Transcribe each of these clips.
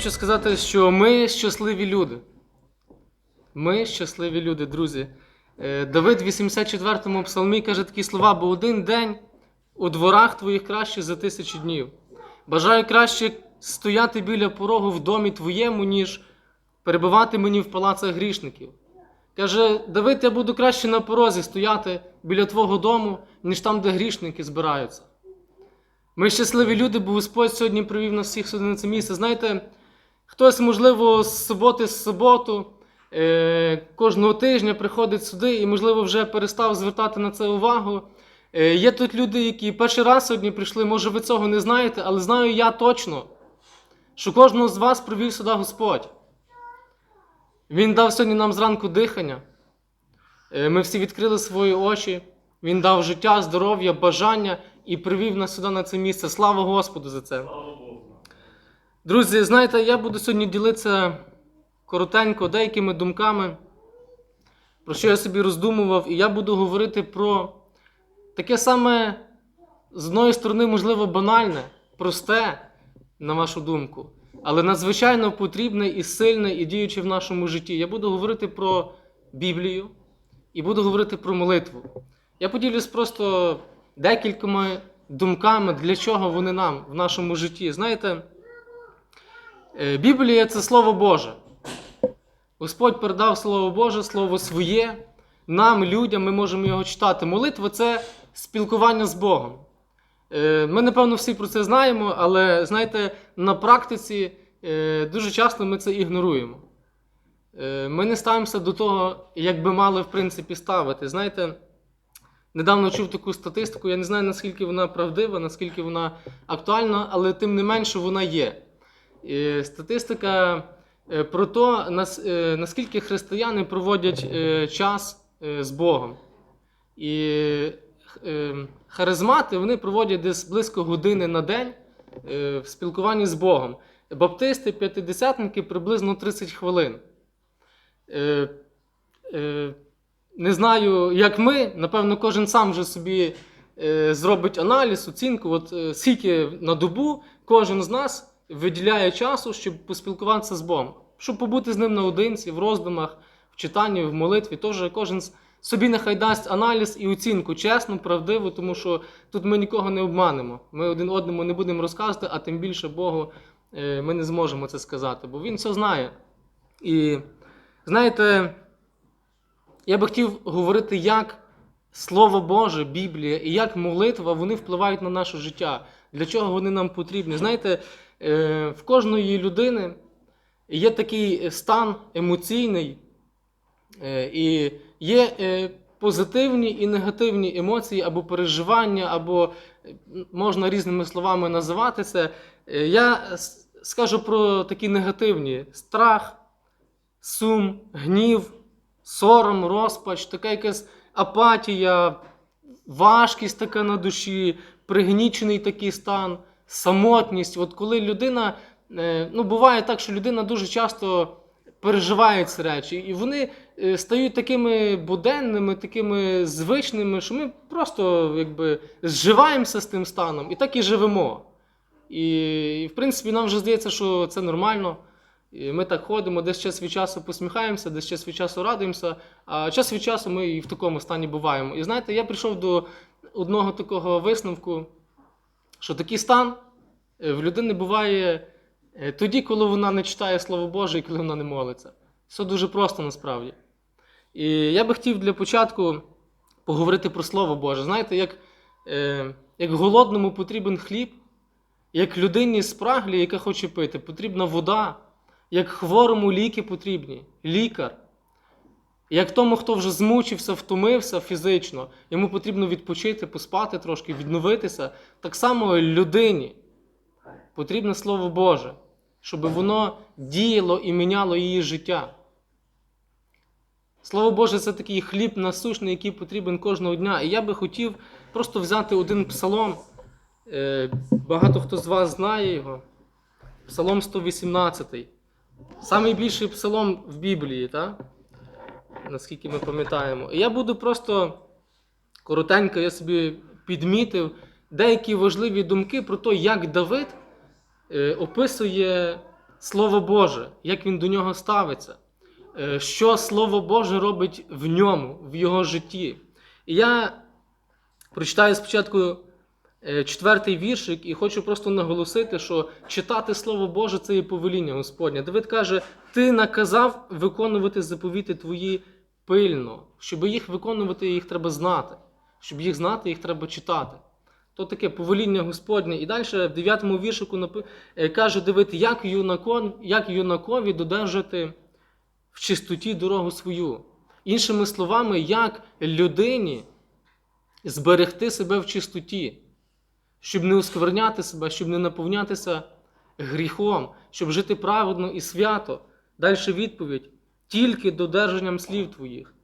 Хочу сказати, що ми щасливі люди. Ми щасливі люди, друзі. Е, Давид в 84-му псалмі каже такі слова: бо один день у дворах твоїх краще за тисячу днів. Бажаю краще стояти біля порогу в домі твоєму, ніж перебувати мені в палацах грішників. Каже, Давид, я буду краще на порозі стояти біля твого дому, ніж там, де грішники збираються. Ми щасливі люди, бо Господь сьогодні привів нас всіх сюди на це місце. Знаєте, хтось, можливо, з суботи з суботу, е, кожного тижня приходить сюди і, можливо, вже перестав звертати на це увагу. Е, є тут люди, які перший раз сьогодні прийшли, може, ви цього не знаєте, але знаю я точно, що кожного з вас привів сюди Господь. Він дав сьогодні нам зранку дихання. Е, Ми всі відкрили свої очі. Він дав життя, здоров'я, бажання і привів нас сюди на це місце. Слава Господу за це. Друзі, знаєте, я буду сьогодні ділитися коротенько деякими думками, про що я собі роздумував, і я буду говорити про таке саме, з одної сторони, можливо, банальне, просте, на вашу думку, але надзвичайно потрібне і сильне, і діюче в нашому житті. Я буду говорити про Біблію і буду говорити про молитву. Я поділюсь просто декількома думками, для чого вони нам в нашому житті. Знаєте, Біблія це Слово Боже. Господь передав Слово Боже, Слово своє. Нам, людям, ми можемо його читати. Молитва це спілкування з Богом. Е, Ми, напевно, всі про це знаємо, але знаєте, на практиці е, дуже часто ми це ігноруємо. Е, Ми не ставимося до того, як би мали, в принципі, ставити. Знаєте, недавно чув таку статистику, я не знаю, наскільки вона правдива, наскільки вона актуальна, але тим не менше вона є. Статистика е, про те, наскільки християни проводять е, час е, з Богом. І харизмати вони проводять десь близько години на день в спілкуванні з Богом. Баптисти, п'ятидесятники приблизно 30 хвилин. Не знаю, як ми, напевно, кожен сам вже собі зробить аналіз, оцінку, от скільки на добу кожен з нас виділяє часу, щоб поспілкуватися з Богом, щоб побути з ним наодинці, в роздумах, в читанні, в молитві. Тож кожен собі нехай дасть аналіз і оцінку чесно, правдиво, тому що тут ми нікого не обманемо. Ми один одному не будемо розказувати, а тим більше Богу е, ми не зможемо це сказати, бо Він все знає. І знаєте, я би хотів говорити, як Слово Боже, Біблія і як молитва вони впливають на наше життя. Для чого вони нам потрібні? Знаєте, в кожної людини є такий стан емоційний, е, і є е, позитивні і негативні емоції або переживання, або е, можна різними словами називати це. Е, Я скажу про такі негативні: страх, сум, гнів, сором, розпач, така якась апатія, важкість така на душі, пригнічений такий стан, самотність. От коли людина, е, ну буває так, що людина дуже часто переживає ці речі, і вони е, стають такими буденними, такими звичними, що ми просто якби зживаємося з тим станом і так і живемо. І, і в принципі, нам вже здається, що це нормально. І ми так ходимо, десь час від часу посміхаємося, десь час від часу радуємося, а час від часу ми і в такому стані буваємо. І знаєте, я прийшов до одного такого висновку, що такий стан е, в людини буває е, тоді, коли вона не читає Слово Боже і коли вона не молиться. Все дуже просто насправді. І я би хотів для початку поговорити про Слово Боже. Знаєте, як, е, як голодному потрібен хліб, як людині спраглі, яка хоче пити, потрібна вода, як хворому ліки потрібні, лікар. Як тому, хто вже змучився, втомився фізично, йому потрібно відпочити, поспати трошки, відновитися. Так само людині потрібне Слово Боже, щоб воно діяло і міняло її життя. Слово Боже, це такий хліб насущний, який потрібен кожного дня. І я би хотів просто взяти один псалом. Е, Багато хто з вас знає його. Псалом 118. Самий більший псалом в Біблії, так? Наскільки ми пам'ятаємо. І я буду просто коротенько, я собі підмітив деякі важливі думки про те, як Давид е, описує Слово Боже, як він до нього ставиться, е, що Слово Боже робить в ньому, в його житті. І я прочитаю спочатку четвертий віршик і хочу просто наголосити, що читати Слово Боже це є повеління Господнє. Давид каже: Ти наказав виконувати заповіти твої пильно. Щоб їх виконувати, їх треба знати. Щоб їх знати, їх треба читати. То таке повеління Господнє. І далі в 9 віршику е, каже Давид, як, юнакон, як юнакові додержати в чистоті дорогу свою. Іншими словами, як людині зберегти себе в чистоті, щоб не оскверняти себе, щоб не наповнятися гріхом, щоб жити праведно і свято. Далі відповідь: тільки додержанням слів твоїх.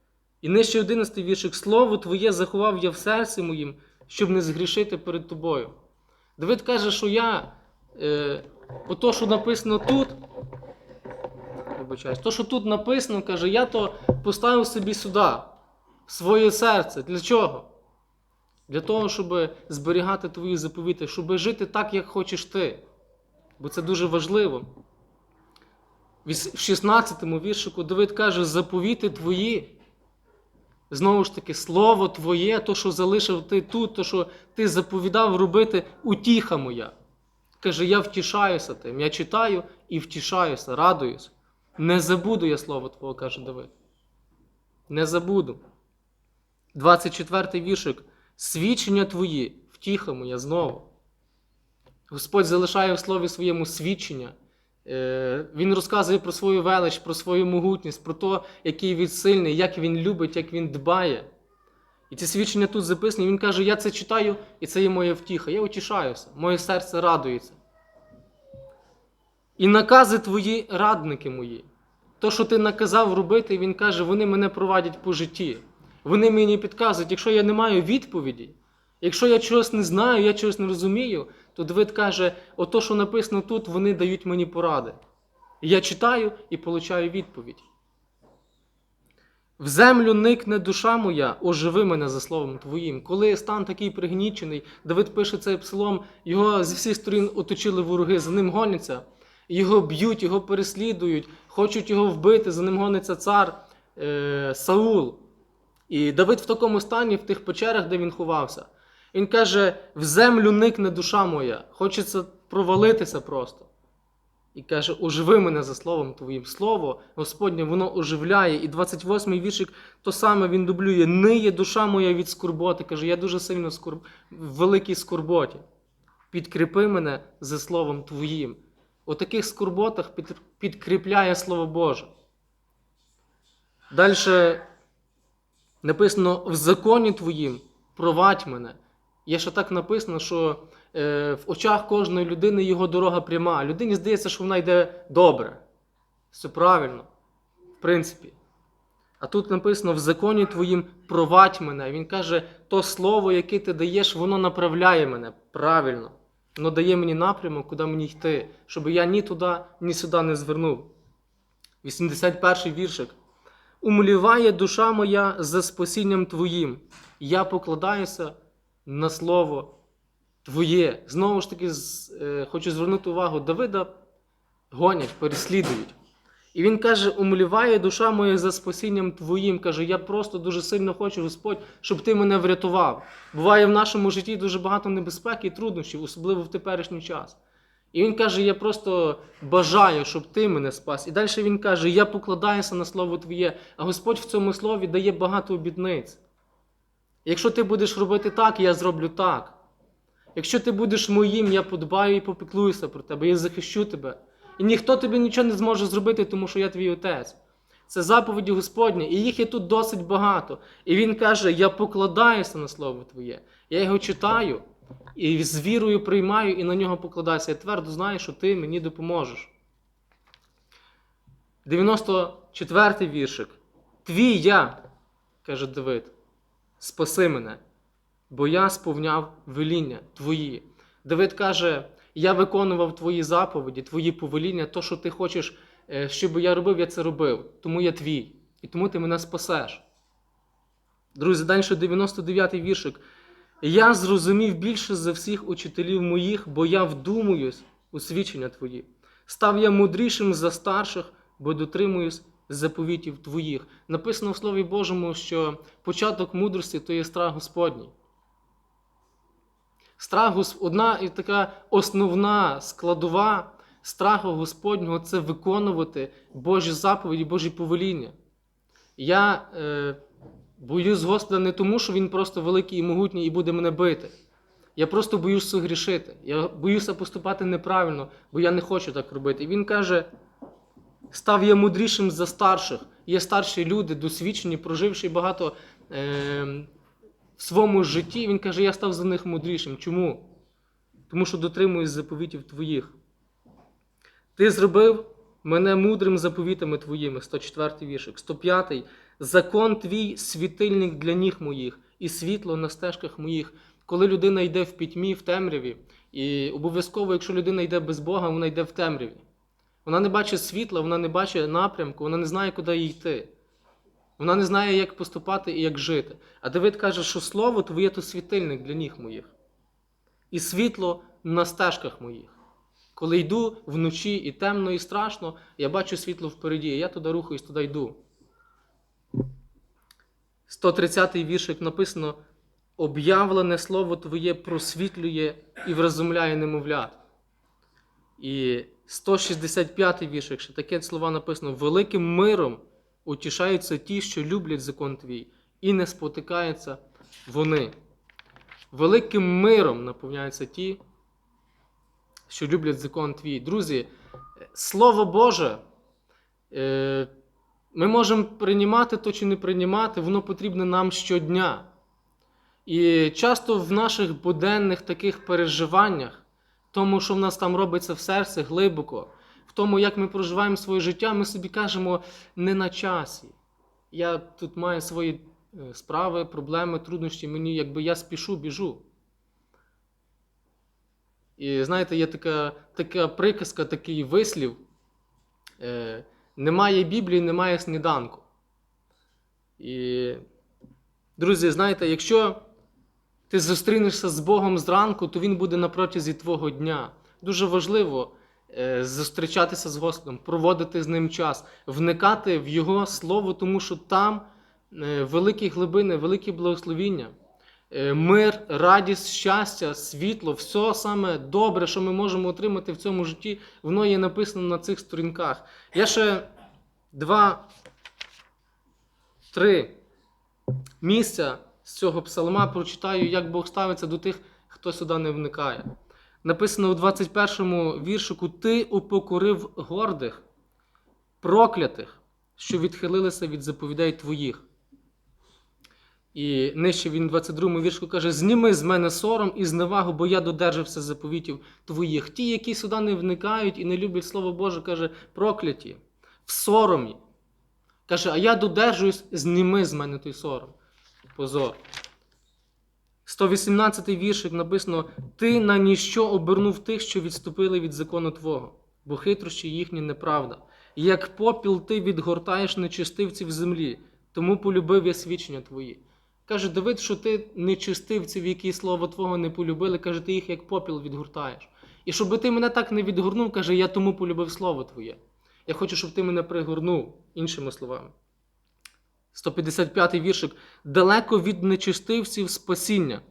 І нижче 11 віршик Слово Твоє заховав я в серці моїм, щоб не згрішити перед тобою. Давид каже, що я, е, ото, що написано тут, вибачаюсь, то, що тут написано, каже, я то поставив собі сюди, в своє серце. Для чого? Для того, щоб зберігати твої заповіти, щоб жити так, як хочеш ти. Бо це дуже важливо. В 16-му віршику Давид каже: заповіти твої. Знову ж таки, слово твоє, то, що залишив ти тут, то, що ти заповідав робити, утіха моя. Каже, я втішаюся тим. Я читаю і втішаюся, радуюсь. Не забуду я слово Твого, каже Давид. Не забуду. 24 й віршик. Свідчення твої, втіха моя знову. Господь залишає в слові своєму свідчення. Е, Він розказує про свою велич, про свою могутність, про те, який він сильний, як він любить, як він дбає. І ці свідчення тут записані. Він каже: Я це читаю, і це є моя втіха. Я утішаюся, моє серце радується. І накази твої радники мої. То, що ти наказав робити, він каже, вони мене провадять по житті. Вони мені підказують, якщо я не маю відповіді, якщо я чогось не знаю, я чогось не розумію, то Давид каже, ото, що написано тут, вони дають мені поради. Я читаю і получаю відповідь. В землю никне душа моя, оживи мене за словом Твоїм. Коли стан такий пригнічений, Давид пише цей псалом, його зі всіх сторін оточили вороги, за ним гоняться, його б'ють, його переслідують, хочуть його вбити, за ним гониться цар е, Саул. І Давид в такому стані, в тих печерах, де він ховався, він каже: в землю никне душа моя, хочеться провалитися просто. І каже, оживи мене за словом твоїм. Слово Господнє, воно оживляє. І 28-й віршик то саме він дублює. Ниє душа моя від скорботи. Каже, я дуже сильно скорб... в великій скорботі. Підкріпи мене за словом твоїм. У таких скорботах під... підкріпляє Слово Боже. Далі написано в законі твоїм провадь мене. Є ще так написано, що е, в очах кожної людини його дорога пряма. Людині здається, що вона йде добре. Все правильно, в принципі. А тут написано в законі твоїм провадь мене. Він каже, то слово, яке ти даєш, воно направляє мене правильно. Воно дає мені напрямок, куди мені йти, щоб я ні туди, ні сюди не звернув. 81-й віршик. Умліває душа моя за спасінням Твоїм. Я покладаюся на слово Твоє. Знову ж таки, е, хочу звернути увагу, Давида гонять, переслідують. І він каже: умліває душа моя за спасінням Твоїм. Каже, я просто дуже сильно хочу, Господь, щоб ти мене врятував. Буває в нашому житті дуже багато небезпеки і труднощів, особливо в теперішній час. І він каже: Я просто бажаю, щоб ти мене спас. І далі він каже: Я покладаюся на слово Твоє, а Господь в цьому слові дає багато обітниць. Якщо ти будеш робити так, я зроблю так. Якщо ти будеш моїм, я подбаю і попіклуюся про тебе, я захищу тебе. І ніхто тобі нічого не зможе зробити, тому що я твій отець. Це заповіді Господні, і їх є тут досить багато. І він каже: Я покладаюся на слово Твоє. Я його читаю і з вірою приймаю і на нього покладаюся. Я твердо знаю, що ти мені допоможеш. 94-й віршик. Твій я, каже Давид, спаси мене, бо я сповняв веління твої. Давид каже: Я виконував твої заповіді, твої повеління, то, що ти хочеш, е, щоб я робив, я це робив. Тому я твій. І тому ти мене спасеш. Друзі, далі 99-й віршик. Я зрозумів більше за всіх учителів моїх, бо я вдумуюсь у свідчення твої. Став я мудрішим за старших, бо дотримуюсь заповітів твоїх. Написано в Слові Божому, що початок мудрості то є страх Господній. Страх одна і така основна складова страху Господнього це виконувати Божі заповіді, Божі повеління. Я е, боюсь Господа не тому, що Він просто великий і могутній і буде мене бити. Я просто боюсь согрішити. Я боюся поступати неправильно, бо я не хочу так робити. І він каже: став я мудрішим за старших. Є старші люди, досвідчені, проживши багато е, в своєму житті. Він каже, я став за них мудрішим. Чому? Тому що дотримуюсь заповітів твоїх. Ти зробив мене мудрим заповітами твоїми, 104 віршик, 105. Закон твій світильник для ніг моїх і світло на стежках моїх. Коли людина йде в пітьмі, в темряві, і обов'язково, якщо людина йде без Бога, вона йде в темряві. Вона не бачить світла, вона не бачить напрямку, вона не знає, куди їй йти. Вона не знає, як поступати і як жити. А Давид каже, що слово твоє то світильник для ніг моїх. І світло на стежках моїх. Коли йду вночі і темно, і страшно, я бачу світло впереді, і я туди рухаюсь, туди йду. 130-й віршик написано: об'явлене слово Твоє просвітлює і вразумляє немовлят. І 165-й віршик, ще таке слова написано: Великим миром утішаються ті, що люблять закон твій, і не спотикаються вони. Великим миром наповняються ті, що люблять закон твій. Друзі, Слово Боже, е, ми можемо приймати то чи не приймати, воно потрібне нам щодня. І часто в наших буденних таких переживаннях, тому, що в нас там робиться в серці глибоко, в тому, як ми проживаємо своє життя, ми собі кажемо не на часі. Я тут маю свої е, справи, проблеми, труднощі, мені якби я спішу, біжу. І знаєте, є така, така приказка, такий вислів. Е, немає Біблії, немає сніданку. І, друзі, знаєте, якщо ти зустрінешся з Богом зранку, то Він буде на протязі твого дня. Дуже важливо е, зустрічатися з Господом, проводити з ним час, вникати в Його Слово, тому що там е, великі глибини, великі благословіння. Е, Мир, радість, щастя, світло, все саме добре, що ми можемо отримати в цьому житті, воно є написано на цих сторінках. Я ще два, три місця з цього псалма прочитаю, як Бог ставиться до тих, хто сюди не вникає. Написано у 21 му віршику: Ти упокорив гордих, проклятих, що відхилилися від заповідей твоїх. І нижче він 22 віршку каже: Зніми з мене сором і зневагу, бо я додержався заповітів твоїх. Ті, які сюди не вникають і не люблять Слово Боже, каже, прокляті, в соромі. Каже, а я додержуюсь, зніми з мене той сором. Позор. 118 віршик написано: Ти на ніщо обернув тих, що відступили від закону Твого, бо хитрощі їхні неправда. Як попіл ти відгортаєш нечистивців землі, тому полюбив я свідчення твої. Каже Давид, що ти нечистивців, які слово Твого не полюбили, каже, ти їх як попіл відгортаєш. І щоб ти мене так не відгорнув, каже, я тому полюбив слово Твоє. Я хочу, щоб ти мене пригорнув, іншими словами. 155-й віршик. Далеко від нечистивців спасіння,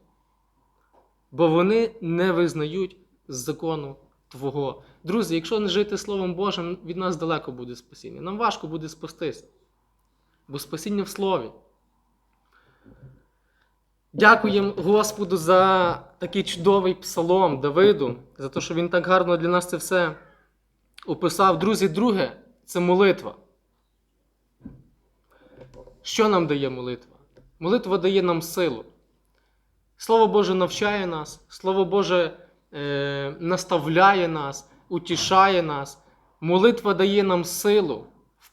бо вони не визнають закону Твого. Друзі, якщо не жити Словом Божим, від нас далеко буде спасіння. Нам важко буде спастися. Бо спасіння в Слові. Дякуємо Господу за такий чудовий псалом Давиду, за те, що він так гарно для нас це все описав. Друзі, друге це молитва. Що нам дає молитва? Молитва дає нам силу. Слово Боже навчає нас, Слово Боже е, наставляє нас, утішає нас. Молитва дає нам силу,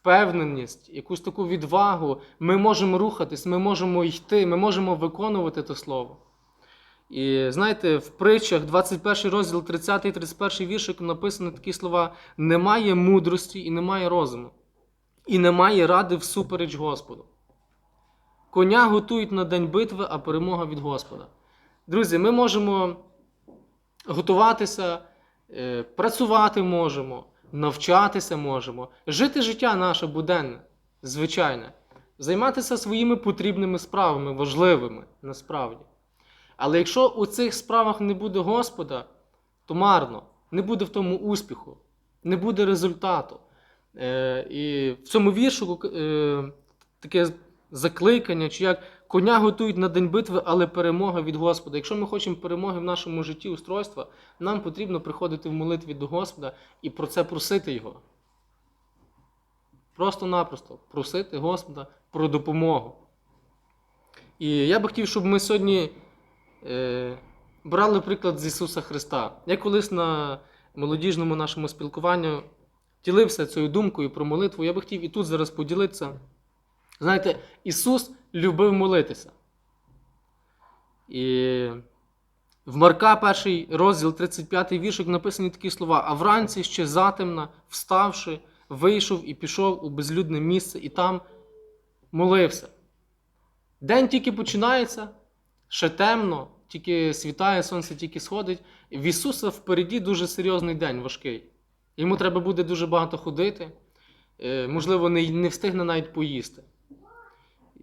впевненість, якусь таку відвагу. Ми можемо рухатись, ми можемо йти, ми можемо виконувати те слово. І знаєте, в притчах 21 розділ, 30 і 31 віршик написано такі слова: немає мудрості і немає розуму, і немає ради всупереч Господу. Коня готують на день битви, а перемога від Господа. Друзі, ми можемо готуватися, е, працювати можемо, навчатися можемо, жити життя наше буденне, звичайне, займатися своїми потрібними справами, важливими насправді. Але якщо у цих справах не буде Господа, то марно, не буде в тому успіху, не буде результату. Е, і в цьому віршу е, таке закликання, чи як коня готують на день битви, але перемога від Господа. Якщо ми хочемо перемоги в нашому житті, устройства, нам потрібно приходити в молитві до Господа і про це просити Його. Просто-напросто просити Господа про допомогу. І я би хотів, щоб ми сьогодні е, брали приклад з Ісуса Христа. Я колись на молодіжному нашому спілкуванні ділився цією думкою про молитву. Я би хотів і тут зараз поділитися. Знаєте, Ісус любив молитися. І в Марка, перший розділ, 35 віршик, написані такі слова: А вранці ще затемна, вставши, вийшов і пішов у безлюдне місце, і там молився. День тільки починається, ще темно, тільки світає, сонце тільки сходить. В Ісуса впереді дуже серйозний день, важкий. Йому треба буде дуже багато ходити, е, можливо, не, не встигне навіть поїсти.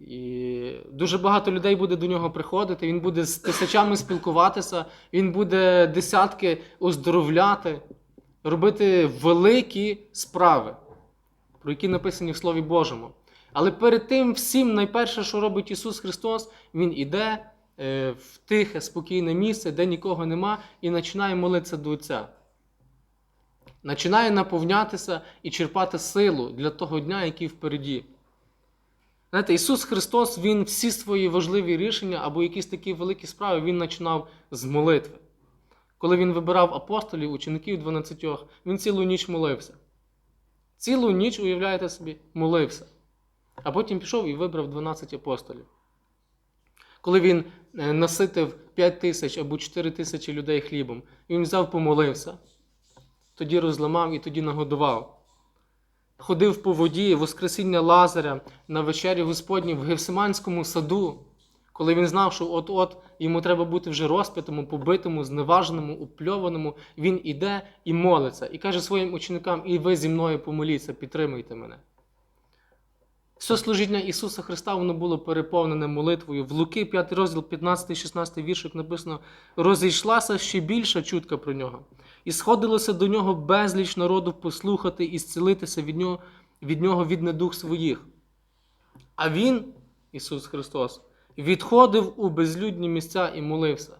І дуже багато людей буде до нього приходити, він буде з тисячами спілкуватися, він буде десятки оздоровляти, робити великі справи, про які написані в Слові Божому. Але перед тим всім найперше, що робить Ісус Христос, Він іде е, в тихе, спокійне місце, де нікого нема, і починає молитися до Отця. Починає наповнятися і черпати силу для того дня, який впереді. Знаєте, Ісус Христос, Він всі свої важливі рішення або якісь такі великі справи Він починав з молитви. Коли Він вибирав апостолів, учеників 12, Він цілу ніч молився. Цілу ніч, уявляєте собі, молився. А потім пішов і вибрав 12 апостолів. Коли він е, наситив 5 тисяч або 4 тисячі людей хлібом, він взяв, помолився, тоді розламав і тоді нагодував. Ходив по воді Воскресіння Лазаря на вечері Господній в Гевсиманському саду, коли він знав, що от-от йому треба бути вже розпитому, побитому, зневаженому, упльованому, він іде і молиться, і каже своїм ученикам: і ви зі мною помоліться, підтримуйте мене. Все служіння Ісуса Христа воно було переповнене молитвою. В Луки, 5 розділ, 15-16 віршик написано: розійшлася ще більша чутка про нього. І сходилося до нього безліч народу послухати і зцілитися від нього від нього від недух своїх. А Він, Ісус Христос, відходив у безлюдні місця і молився.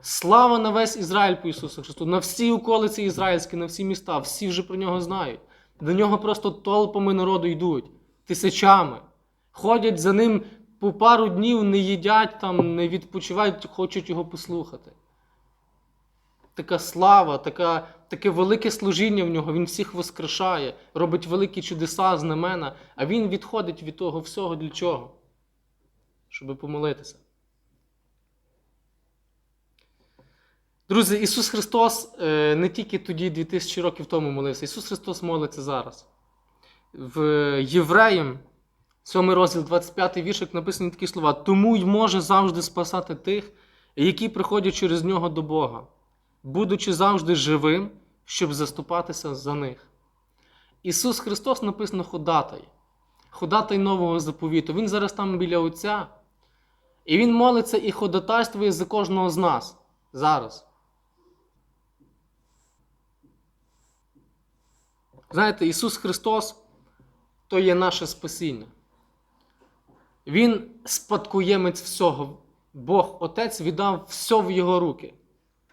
Слава на весь Ізраїль по Ісусу Христу, на всі околиці ізраїльські, на всі міста, всі вже про нього знають. До нього просто толпами народу йдуть, тисячами. Ходять за ним по пару днів, не їдять, там, не відпочивають, хочуть його послухати така слава, така, таке велике служіння в нього, він всіх воскрешає, робить великі чудеса, знамена, а він відходить від того всього для чого? Щоб помолитися. Друзі, Ісус Христос е, не тільки тоді 2000 років тому молився, Ісус Христос молиться зараз. В Євреям, 7 розділ 25 віршик, написані такі слова: тому й може завжди спасати тих, які приходять через нього до Бога будучи завжди живим, щоб заступатися за них. Ісус Христос написано ходатай, ходатай нового заповіту. Він зараз там біля Отця. І Він молиться і ходатайствує за кожного з нас зараз. Знаєте, Ісус Христос то є наше спасіння. Він спадкоємець всього. Бог Отець віддав все в Його руки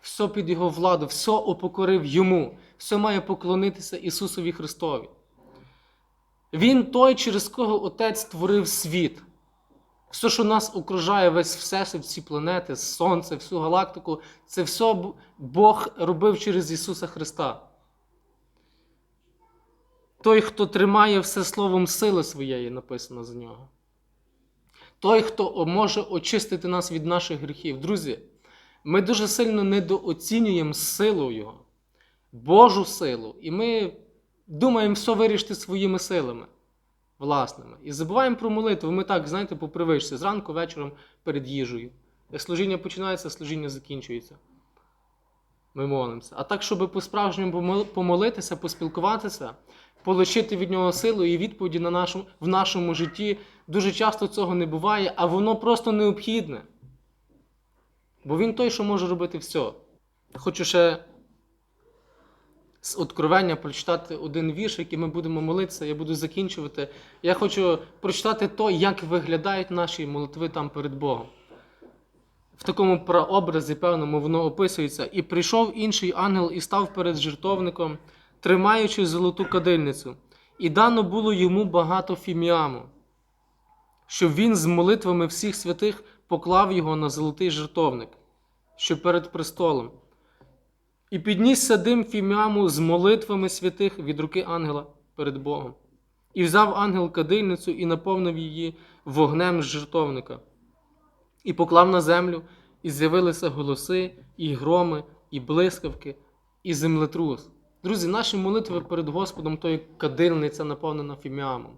все під Його владу, все опокорив Йому, все має поклонитися Ісусові Христові. Він той, через кого Отець створив світ. Все, що нас окружає, весь всесвіт, всі планети, Сонце, всю галактику, це все Бог робив через Ісуса Христа. Той, хто тримає все словом сили своєї, написано за нього. Той, хто може очистити нас від наших гріхів. Друзі. Ми дуже сильно недооцінюємо силу Його, Божу силу. І ми думаємо все вирішити своїми силами власними. І забуваємо про молитву. Ми так, знаєте, по привичці, зранку, вечором перед їжею. Служіння починається, служіння закінчується. Ми молимося. А так, щоб по-справжньому помолитися, поспілкуватися, отримати від нього силу і відповіді на нашому, в нашому житті, дуже часто цього не буває, а воно просто необхідне. Бо він той, що може робити все. Хочу ще з откровення прочитати один вірш, який ми будемо молитися, я буду закінчувати. Я хочу прочитати то, як виглядають наші молитви там перед Богом. В такому прообразі, певному, воно описується. І прийшов інший ангел і став перед жертовником, тримаючи золоту кадильницю. І дано було йому багато фіміаму, щоб він з молитвами всіх святих поклав його на золотий жертовник, що перед престолом. І піднісся дим фіміаму з молитвами святих від руки ангела перед Богом. І взяв ангел кадильницю і наповнив її вогнем з жертовника. І поклав на землю, і з'явилися голоси, і громи, і блискавки, і землетрус. Друзі, наші молитви перед Господом то як кадильниця наповнена фіміамом.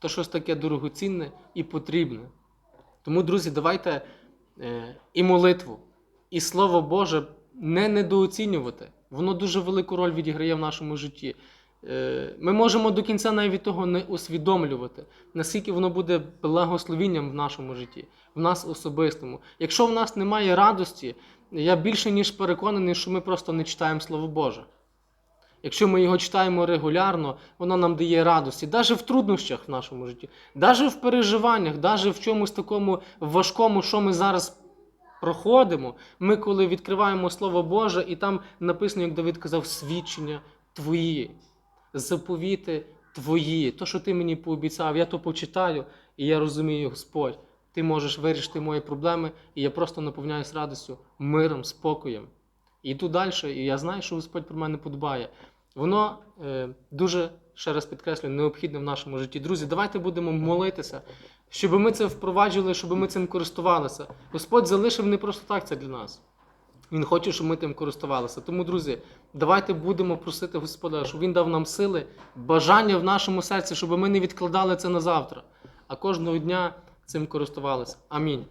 То щось таке дорогоцінне і потрібне. Тому, друзі, давайте е, і молитву, і Слово Боже не недооцінювати. Воно дуже велику роль відіграє в нашому житті. Е, Ми можемо до кінця навіть того не усвідомлювати, наскільки воно буде благословінням в нашому житті, в нас особистому. Якщо в нас немає радості, я більше ніж переконаний, що ми просто не читаємо Слово Боже. Якщо ми його читаємо регулярно, воно нам дає радості, навіть в труднощах в нашому житті, навіть в переживаннях, навіть в чомусь такому важкому, що ми зараз проходимо. Ми, коли відкриваємо Слово Боже, і там написано, як Давид казав, свідчення твої, заповіти твої. То, що ти мені пообіцяв, я то почитаю, і я розумію, Господь, ти можеш вирішити мої проблеми, і я просто наповняюсь радістю, миром, спокоєм. І йду далі, і я знаю, що Господь про мене подбає. Воно е, дуже, ще раз підкреслюю, необхідне в нашому житті. Друзі, давайте будемо молитися, щоб ми це впроваджували, щоб ми цим користувалися. Господь залишив не просто так це для нас. Він хоче, щоб ми тим користувалися. Тому, друзі, давайте будемо просити Господа, щоб Він дав нам сили, бажання в нашому серці, щоб ми не відкладали це на завтра, а кожного дня цим користувалися. Амінь.